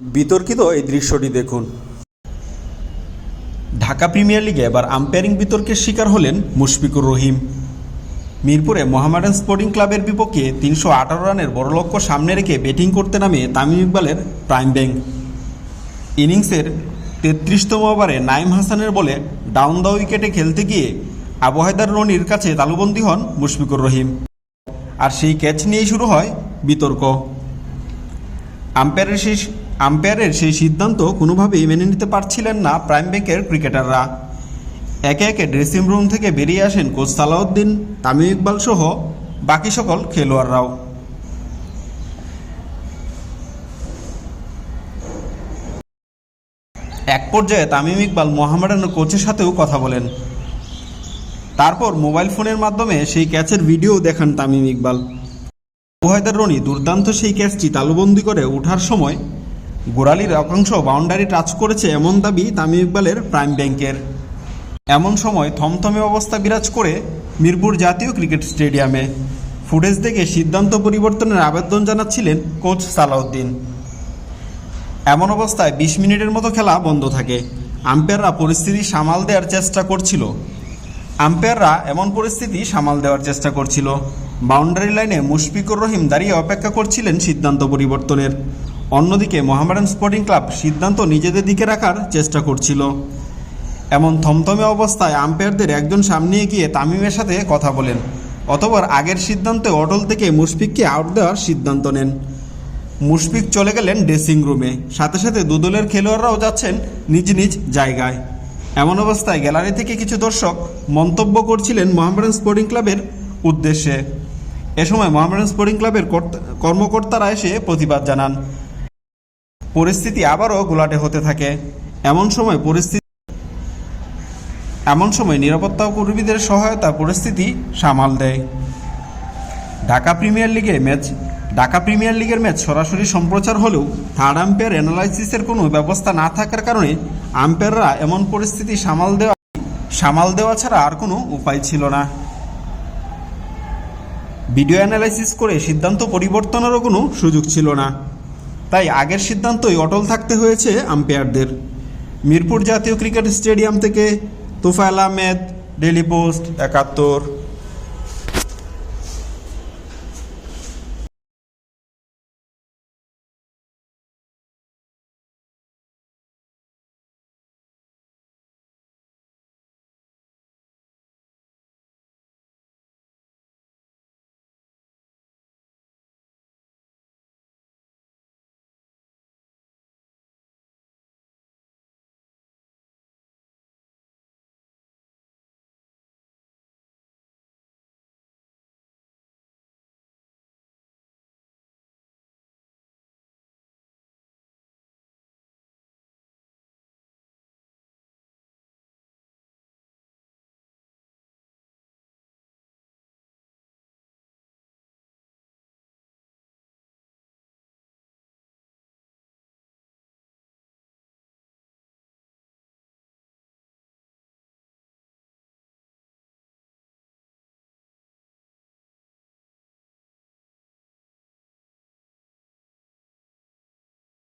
বিতর্কিত এই দৃশ্যটি দেখুন। ঢাকা প্রিমিয়ার লিগে এবার আম্পায়ারিং বিতর্কের শিকার হলেন মুশফিকুর রহিম। মিরপুরে মোহামেডান স্পোর্টিং ক্লাবের বিপক্ষে তিনশো আঠারো রানের বড় লক্ষ্য সামনে রেখে ব্যাটিং করতে নামে তামিম ইকবালের প্রাইম ব্যাংক। ইনিংসের তেত্রিশতম ওভারে নাইম হাসানের বলে ডাউন দ্য উইকেটে খেলতে গিয়ে আবহায়দার রনির কাছে তালুবন্দী হন মুশফিকুর রহিম। আর সেই ক্যাচ নিয়েই শুরু হয় বিতর্ক। আম্পায়ারের সেই আম্পায়ারের সেই সিদ্ধান্ত কোনোভাবেই মেনে নিতে পারছিলেন না প্রাইম ব্যাংকের ক্রিকেটাররা একে একে ড্রেসিং রুম থেকে বেরিয়ে আসেন কোচ সালাউদ্দিন, তামিম ইকবাল সহ বাকি সকল খেলোয়াড়রাও। এক পর্যায়ে তামিম ইকবাল মোহামেডানের কোচের সাথেও কথা বলেন। তারপর মোবাইল ফোনের মাধ্যমে সেই ক্যাচের ভিডিও দেখান তামিম ইকবাল। ওহায়দার রনি দুর্দান্ত সেই ক্যাচটি তালুবন্দি করে ওঠার সময় গোড়ালির একাংশ বাউন্ডারি টাচ করেছে এমন দাবি তামিম ইকবালের প্রাইম ব্যাংকের এমন সময় থমথমে অবস্থা বিরাজ করে মিরপুর জাতীয় ক্রিকেট স্টেডিয়ামে। ফুটেজ দেখে সিদ্ধান্ত পরিবর্তনের আবেদন জানাচ্ছিলেন কোচ সালাউদ্দিন। এমন অবস্থায় বিশ মিনিটের মতো খেলা বন্ধ থাকে। আম্পায়াররা পরিস্থিতি সামাল দেওয়ার চেষ্টা করছিল। আম্পায়াররা এমন পরিস্থিতি সামাল দেওয়ার চেষ্টা করছিল। বাউন্ডারি লাইনে মুশফিকুর রহিম দাঁড়িয়ে অপেক্ষা করছিলেন সিদ্ধান্ত পরিবর্তনের। অন্যদিকে মোহামেডান স্পোর্টিং ক্লাব সিদ্ধান্ত নিজেদের দিকে রাখার চেষ্টা করছিল। এমন থমথমে অবস্থায় আম্পায়ারদের একজন সামনে এগিয়ে তামিমের সাথে কথা বলেন, অতপর আগের সিদ্ধান্তে অটল থেকে মুশফিককে আউট দেওয়ার সিদ্ধান্ত নেন। মুশফিক চলে গেলেন ড্রেসিং রুমে সাথে সাথে দুদলের খেলোয়াড়রাও যাচ্ছেন নিজ নিজ জায়গায়। এমন অবস্থায় গ্যালারি থেকে কিছু দর্শক মন্তব্য করছিলেন মোহামেডান স্পোর্টিং ক্লাবের উদ্দেশ্যে। এ সময় মোহামেডান স্পোর্টিং ক্লাবের কর্তা- কর্মকর্তারা এসে প্রতিবাদ জানান। পরিস্থিতি আবারও গোলাটে হতে থাকে। এমন সময় পরিস্থিতি এমন সময় নিরাপত্তা কর্মীদের সহায়তা পরিস্থিতি সামাল দেয়। ঢাকা প্রিমিয়ার লিগের ম্যাচ ঢাকা প্রিমিয়ার লিগের ম্যাচ সরাসরি সম্প্রচার হলেও থার্ড আম্পায়ার অ্যানালাইসিসের কোনো ব্যবস্থা না থাকার কারণে আম্পায়াররা এমন পরিস্থিতি সামাল দেওয়া সামাল দেওয়া ছাড়া আর কোনো উপায় ছিল না। ভিডিও অ্যানালাইসিস করে সিদ্ধান্ত পরিবর্তনেরও কোনো সুযোগ ছিল না। তাই আগের সিদ্ধান্তই অটল থাকতে হয়েছে আম্পায়ারদের। মিরপুর জাতীয় ক্রিকেট স্টেডিয়াম থেকে তুফায়লা আহমেদ ডেলি পোস্ট, একাত্তর।